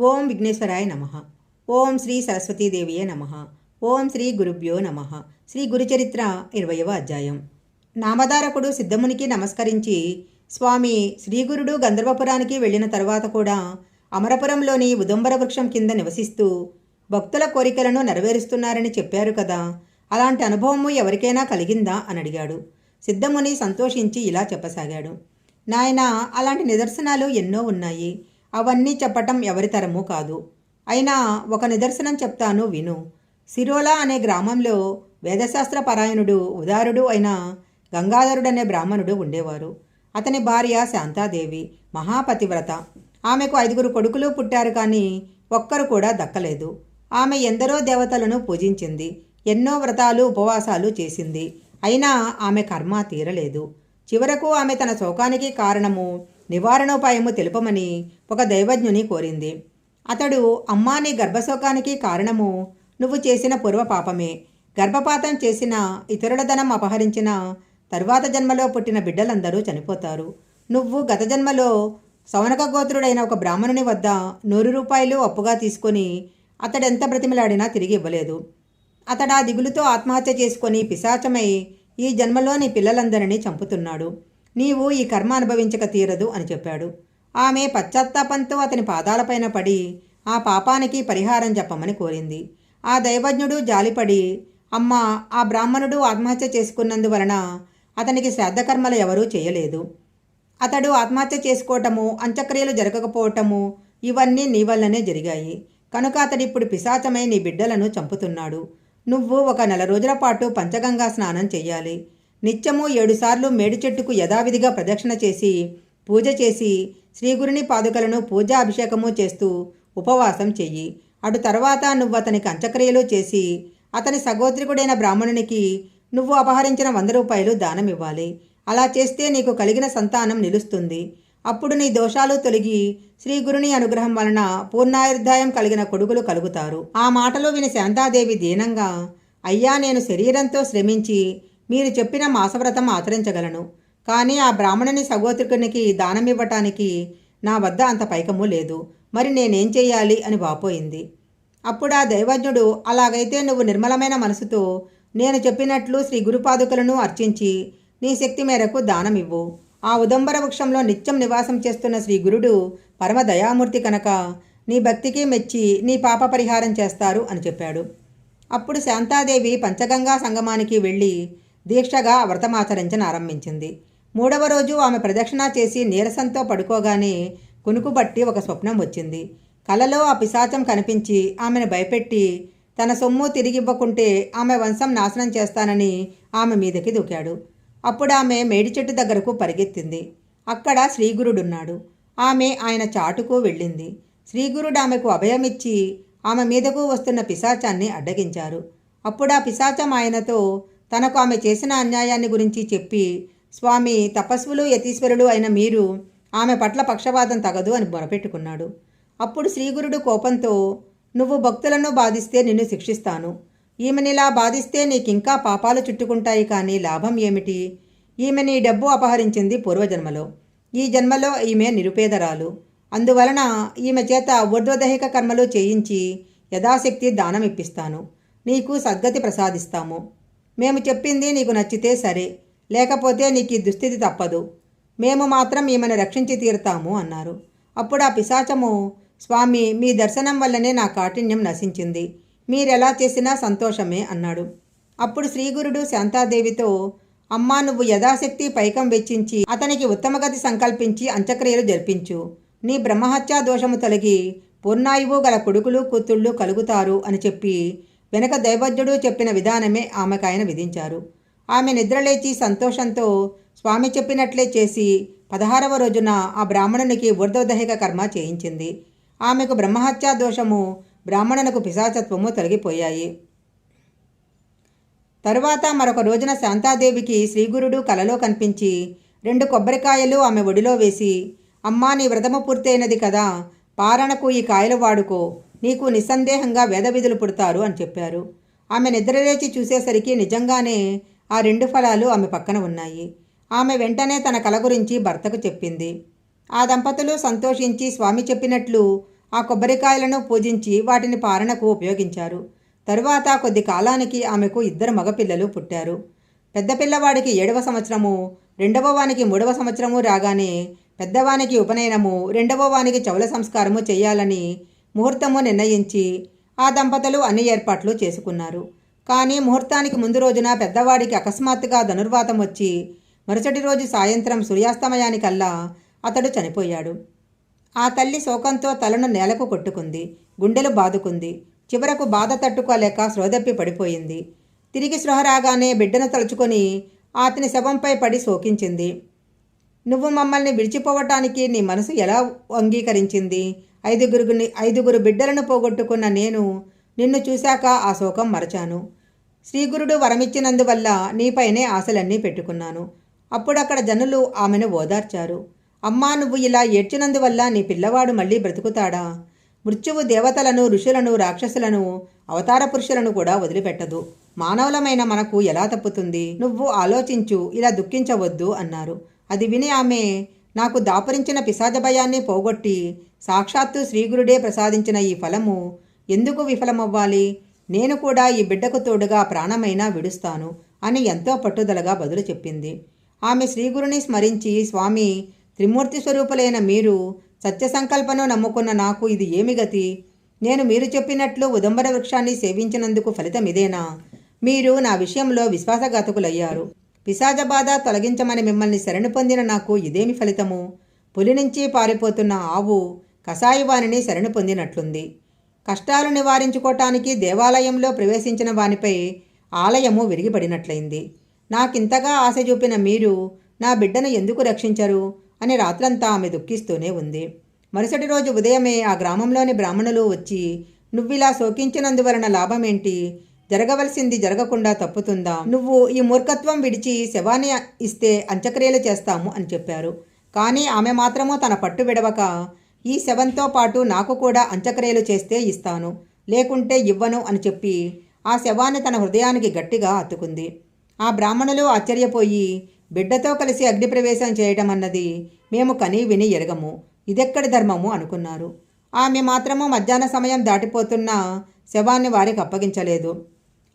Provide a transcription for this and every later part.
ఓం విఘ్నేశ్వరాయ నమ. ఓం శ్రీ సరస్వతీదేవియే నమ. ఓం శ్రీ గురుభ్యో నమ. శ్రీ గురుచరిత్ర ఇరవయవ అధ్యాయం. నామధారకుడు సిద్ధమునికి నమస్కరించి స్వామి శ్రీగురుడు గంధర్వపురానికి వెళ్ళిన తర్వాత కూడా అమరపురంలోని ఉదంబర వృక్షం కింద నివసిస్తూ భక్తుల కోరికలను నెరవేరుస్తున్నారని చెప్పారు కదా. అలాంటి అనుభవము ఎవరికైనా కలిగిందా అని అడిగాడు. సిద్ధముని సంతోషించి ఇలా చెప్పసాగాడు. నాయన అలాంటి నిదర్శనాలు ఎన్నో ఉన్నాయి. అవన్నీ చెప్పటం ఎవరి తరమూ కాదు. అయినా ఒక నిదర్శనం చెప్తాను విను. సిరోలా అనే గ్రామంలో వేదశాస్త్ర పరాయణుడు ఉదారుడు అయిన గంగాధరుడనే బ్రాహ్మణుడు ఉండేవారు. అతని భార్య శాంతాదేవి మహాపతివ్రత. ఆమెకు ఐదుగురు కొడుకులు పుట్టారు కానీ ఒక్కరు కూడా దక్కలేదు. ఆమె ఎందరో దేవతలను పూజించింది ఎన్నో వ్రతాలు ఉపవాసాలు చేసింది. అయినా ఆమె కర్మ తీరలేదు. చివరకు ఆమె తన శోకానికి కారణము నివారణోపాయము తెలుపమని ఒక దైవజ్ఞుని కోరింది. అతడు అమ్మా నీ గర్భశోకానికి కారణము నువ్వు చేసిన పూర్వ పాపమే. గర్భపాతం చేసిన ఇతరుల ధనం అపహరించిన తరువాత జన్మలో పుట్టిన బిడ్డలందరూ చనిపోతారు. నువ్వు గత జన్మలో సౌనక గోత్రుడైన ఒక బ్రాహ్మణుని వద్ద నూరు రూపాయలు అప్పుగా తీసుకొని అతడెంత బ్రతిమలాడినా తిరిగి ఇవ్వలేదు. అతడా దిగులుతో ఆత్మహత్య చేసుకొని పిశాచమై ఈ జన్మలోని పిల్లలందరినీ చంపుతున్నాడు. నీవు ఈ కర్మ అనుభవించక తీరదు అని చెప్పాడు. ఆమె పశ్చాత్తాపంతో అతని పాదాలపైన పడి ఆ పాపానికి పరిహారం చెప్పమని కోరింది. ఆ దైవజ్ఞుడు జాలిపడి అమ్మ ఆ బ్రాహ్మణుడు ఆత్మహత్య చేసుకున్నందువలన అతనికి శ్రాద్ధకర్మలు ఎవరూ చేయలేదు. అతడు ఆత్మహత్య చేసుకోవటము అంత్యక్రియలు జరగకపోవటము ఇవన్నీ నీ వల్లనే జరిగాయి. కనుక అతడిప్పుడు పిశాచమై నీ బిడ్డలను చంపుతున్నాడు. నువ్వు ఒక నెల రోజుల పాటు పంచగంగా స్నానం చేయాలి నిత్యము ఏడుసార్లు మేడి చెట్టుకు యథావిధిగా ప్రదక్షిణ చేసి పూజ చేసి శ్రీగురుని పాదుకలను పూజా అభిషేకము చేస్తూ ఉపవాసం చెయ్యి. అటు తర్వాత నువ్వు అతనికి అంత్యక్రియలు చేసి అతని సగోత్రికుడైన బ్రాహ్మణునికి నువ్వు అపహరించిన వంద రూపాయలు దానం ఇవ్వాలి అలా చేస్తే నీకు కలిగిన సంతానం నిలుస్తుంది. అప్పుడు నీ దోషాలు తొలగి శ్రీ గురుని అనుగ్రహం వలన పూర్ణాయుర్ధాయం కలిగిన కొడుకులు కలుగుతారు. ఆ మాటలు విని శాంతాదేవి దీనంగా అయ్యా నేను శరీరంతో శ్రమించి మీరు చెప్పిన మాసవ్రతం ఆచరించగలను. కానీ ఆ బ్రాహ్మణుని సగోత్రికునికి దానమివ్వటానికి నా వద్ద అంత పైకము లేదు. మరి నేనేం చేయాలి అని వాపోయింది. అప్పుడు ఆ దైవజ్ఞుడు అలాగైతే నువ్వు నిర్మలమైన మనసుతో నేను చెప్పినట్లు శ్రీ గురుపాదుకలను అర్చించి నీ శక్తి మేరకు దానమివ్వు ఆ ఉదంబర వృక్షంలో నిత్యం నివాసం చేస్తున్న శ్రీ గురుడు పరమ దయామూర్తి కనుక నీ భక్తికి మెచ్చి నీ పాప పరిహారం చేస్తారు అని చెప్పాడు. అప్పుడు శాంతాదేవి పంచగంగా సంగమానికి వెళ్ళి దీక్షగా వ్రతమాచరించని ఆరంభించింది. మూడవ రోజు ఆమె ప్రదక్షిణ చేసి నీరసంతో పడుకోగానే కునుకుబట్టి ఒక స్వప్నం వచ్చింది. కలలో ఆ పిశాచం కనిపించి ఆమెను భయపెట్టి తన సొమ్ము తిరిగివ్వకుంటే ఆమె వంశం నాశనం చేస్తానని ఆమె మీదకి దూకాడు. అప్పుడు ఆమె మేడి చెట్టు దగ్గరకు పరిగెత్తింది. అక్కడ శ్రీగురుడున్నాడు. ఆమె ఆయన చాటుకు వెళ్ళింది. శ్రీగురుడు ఆమెకు అభయమిచ్చి ఆమె మీదకు వస్తున్న పిశాచాన్ని అడ్డగించారు. అప్పుడు ఆ పిశాచం ఆయనతో తనకు ఆమె చేసిన అన్యాయాన్ని గురించి చెప్పి స్వామి తపస్వులు యతీశ్వరులు అయిన మీరు ఆమె పట్ల పక్షవాదం తగదు అని మొరపెట్టుకున్నాడు. అప్పుడు శ్రీగురుడు కోపంతో నువ్వు భక్తులను బాధిస్తే నిన్ను శిక్షిస్తాను. ఈమెనిలా బాధిస్తే నీకింకా పాపాలు చుట్టుకుంటాయి కానీ లాభం ఏమిటి? ఈమె నీ డబ్బు అపహరించింది పూర్వజన్మలో. ఈ జన్మలో ఈమె నిరుపేదరాలు. అందువలన ఈమె చేత ఊర్ధ్వదైహిక కర్మలు చేయించి యథాశక్తి దానం ఇప్పిస్తాను నీకు సద్గతి ప్రసాదిస్తాము. మేము చెప్పింది నీకు నచ్చితే సరే లేకపోతే నీకు ఈ దుస్థితి తప్పదు. మేము మాత్రం ఈమెను రక్షించి తీరుతాము అన్నారు. అప్పుడు ఆ పిశాచము స్వామి మీ దర్శనం వల్లనే నా కాఠిన్యం నశించింది. మీరెలా చేసినా సంతోషమే అన్నాడు. అప్పుడు శ్రీగురుడు శాంతాదేవితో అమ్మా నువ్వు యథాశక్తి పైకం వెచ్చించి అతనికి ఉత్తమగతి సంకల్పించి అంత్యక్రియలు జరిపించు. నీ బ్రహ్మహత్యా దోషము తొలగి పూర్ణాయువు గల కొడుకులు కూతుళ్ళు కలుగుతారు అని చెప్పి వెనక దైవజ్ఞుడు చెప్పిన విధానమే ఆమెకు ఆయన విధించారు. ఆమె నిద్రలేచి సంతోషంతో స్వామి చెప్పినట్లే చేసి పదహారవ రోజున ఆ బ్రాహ్మణునికి ఊర్ధ్వదహిక కర్మ చేయించింది. ఆమెకు బ్రహ్మహత్యా దోషము బ్రాహ్మణునకు పిశాచత్వము తొలగిపోయాయి. తరువాత మరొక రోజున శాంతాదేవికి శ్రీగురుడు కలలో కనిపించి రెండు కొబ్బరికాయలు ఆమె ఒడిలో వేసి అమ్మా నీ వ్రతము పూర్తయినది కదా పారణకు ఈ కాయలు వాడుకో నీకు నిస్సందేహంగా వేదవిధులు పుడతారు అని చెప్పారు. ఆమె నిద్రలేచి చూసేసరికి నిజంగానే ఆ రెండు ఫలాలు ఆమె పక్కన ఉన్నాయి. ఆమె వెంటనే తన కల గురించి భర్తకు చెప్పింది. ఆ దంపతులు సంతోషించి స్వామి చెప్పినట్లు ఆ కొబ్బరికాయలను పూజించి వాటిని పారణకు ఉపయోగించారు. తరువాత కొద్ది కాలానికి ఆమెకు ఇద్దరు మగపిల్లలు పుట్టారు. పెద్ద పిల్లవాడికి ఏడవ సంవత్సరము రెండవ వానికి మూడవ సంవత్సరము రాగానే పెద్దవానికి ఉపనయనము రెండవ వానికి చౌల సంస్కారము చేయాలని ముహూర్తము నిర్ణయించి ఆ దంపతులు అన్ని ఏర్పాట్లు చేసుకున్నారు. కానీ ముహూర్తానికి ముందు రోజున పెద్దవాడికి అకస్మాత్తుగా ధనుర్వాతం వచ్చి మరుసటి రోజు సాయంత్రం సూర్యాస్తమయానికల్లా అతడు చనిపోయాడు. ఆ తల్లి శోకంతో తలను నేలకు కొట్టుకుంది గుండెలు బాదుకుంది చివరకు బాధ తట్టుకోలేక శ్రోదప్పి పడిపోయింది. తిరిగి స్పృహ రాగానే బిడ్డను తలుచుకొని అతని శవంపై పడి శోకించింది. నువ్వు మమ్మల్ని విడిచిపోవటానికి నీ మనసు ఎలా అంగీకరించింది? ఐదుగురు ఐదుగురు బిడ్డలను పోగొట్టుకున్న నేను నిన్ను చూశాక ఆ శోకం మరచాను. శ్రీగురుడు వరమిచ్చినందువల్ల నీపైనే ఆశలన్నీ పెట్టుకున్నాను. అప్పుడక్కడ జనులు ఆమెను ఓదార్చారు. అమ్మా నువ్వు ఇలా ఏడ్చినందువల్ల నీ పిల్లవాడు మళ్ళీ బ్రతుకుతాడా? మృత్యువు దేవతలను ఋషులను రాక్షసులను అవతార పురుషులను కూడా వదిలిపెట్టదు. మానవులమైన మనకు ఎలా తప్పుతుంది? నువ్వు ఆలోచించు ఇలా దుఃఖించవద్దు అన్నారు. అది విని ఆమె నాకు దాపురించిన పిశాచ భయాన్ని పోగొట్టి సాక్షాత్తు శ్రీగురుడే ప్రసాదించిన ఈ ఫలము ఎందుకు విఫలమవ్వాలి? నేను కూడా ఈ బిడ్డకు తోడుగా ప్రాణమైనా విడుస్తాను అని ఎంతో పట్టుదలగా బదులు చెప్పింది. ఆమె శ్రీగురుని స్మరించి స్వామి త్రిమూర్తి స్వరూపులైన మీరు సత్య సంకల్పను నమ్ముకున్న నాకు ఇది ఏమి గతి? నేను మీరు చెప్పినట్లు ఉదంబర వృక్షాన్ని సేవించినందుకు ఫలితం ఇదేనా? మీరు నా విషయంలో విశ్వాసఘాతకులయ్యారు. పిశాజ బాధ తొలగించమని మిమ్మల్ని శరణు పొందిన నాకు ఇదేమి ఫలితము? పులి నుంచి పారిపోతున్న ఆవు కషాయివాణిని శరణు పొందినట్లుంది. కష్టాలు నివారించుకోవటానికి దేవాలయంలో ప్రవేశించిన వానిపై ఆలయము విరిగిపడినట్లయింది. నాకింతగా ఆశ చూపిన మీరు నా బిడ్డను ఎందుకు రక్షించరు? అని రాత్రంతా ఆమె దుఃఖిస్తూనే ఉంది. మరుసటి రోజు ఉదయమే ఆ గ్రామంలోని బ్రాహ్మణులు వచ్చి నువ్విలా శోకించినందువలన లాభమేంటి? జరగవలసింది జరగకుండా తప్పుతుందా? నువ్వు ఈ మూర్ఖత్వం విడిచి శవాన్ని ఇస్తే అంత్యక్రియలు చేస్తాము అని చెప్పారు. కానీ ఆమె మాత్రము తన పట్టు విడవక ఈ శవంతో పాటు నాకు కూడా అంత్యక్రియలు చేస్తే ఇస్తాను. లేకుంటే ఇవ్వను అని చెప్పి ఆ శవాన్ని తన హృదయానికి గట్టిగా అత్తుకుంది ఆ బ్రాహ్మణులు ఆశ్చర్యపోయి బిడ్డతో కలిసి అగ్నిప్రవేశం చేయడం అన్నది మేము కనీ విని ఎరగము. ఇదెక్కడి ధర్మము అనుకున్నారు. ఆమె మాత్రము మధ్యాహ్న సమయం దాటిపోతున్న శవాన్ని వారికి అప్పగించలేదు.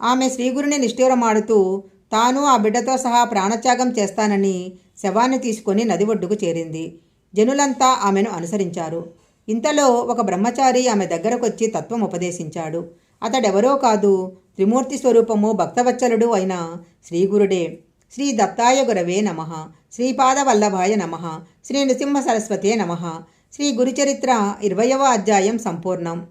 ఆమె శ్రీగురిని నిష్ఠూరమాడుతూ తాను ఆ బిడ్డతో సహా ప్రాణత్యాగం చేస్తానని శవాన్ని తీసుకొని నది ఒడ్డుకు చేరింది. జనులంతా ఆమెను అనుసరించారు. ఇంతలో ఒక బ్రహ్మచారి ఆమె దగ్గరకొచ్చి తత్వం ఉపదేశించాడు అతడెవరో కాదు త్రిమూర్తి స్వరూపము భక్తవత్సలుడు అయిన శ్రీగురుడే. శ్రీ దత్తాయ గురవే నమ. శ్రీపాద వల్లభాయ నమ. శ్రీ నృసింహ సరస్వతే నమ. శ్రీ గురుచరిత్ర ఇరవయవ అధ్యాయం సంపూర్ణం.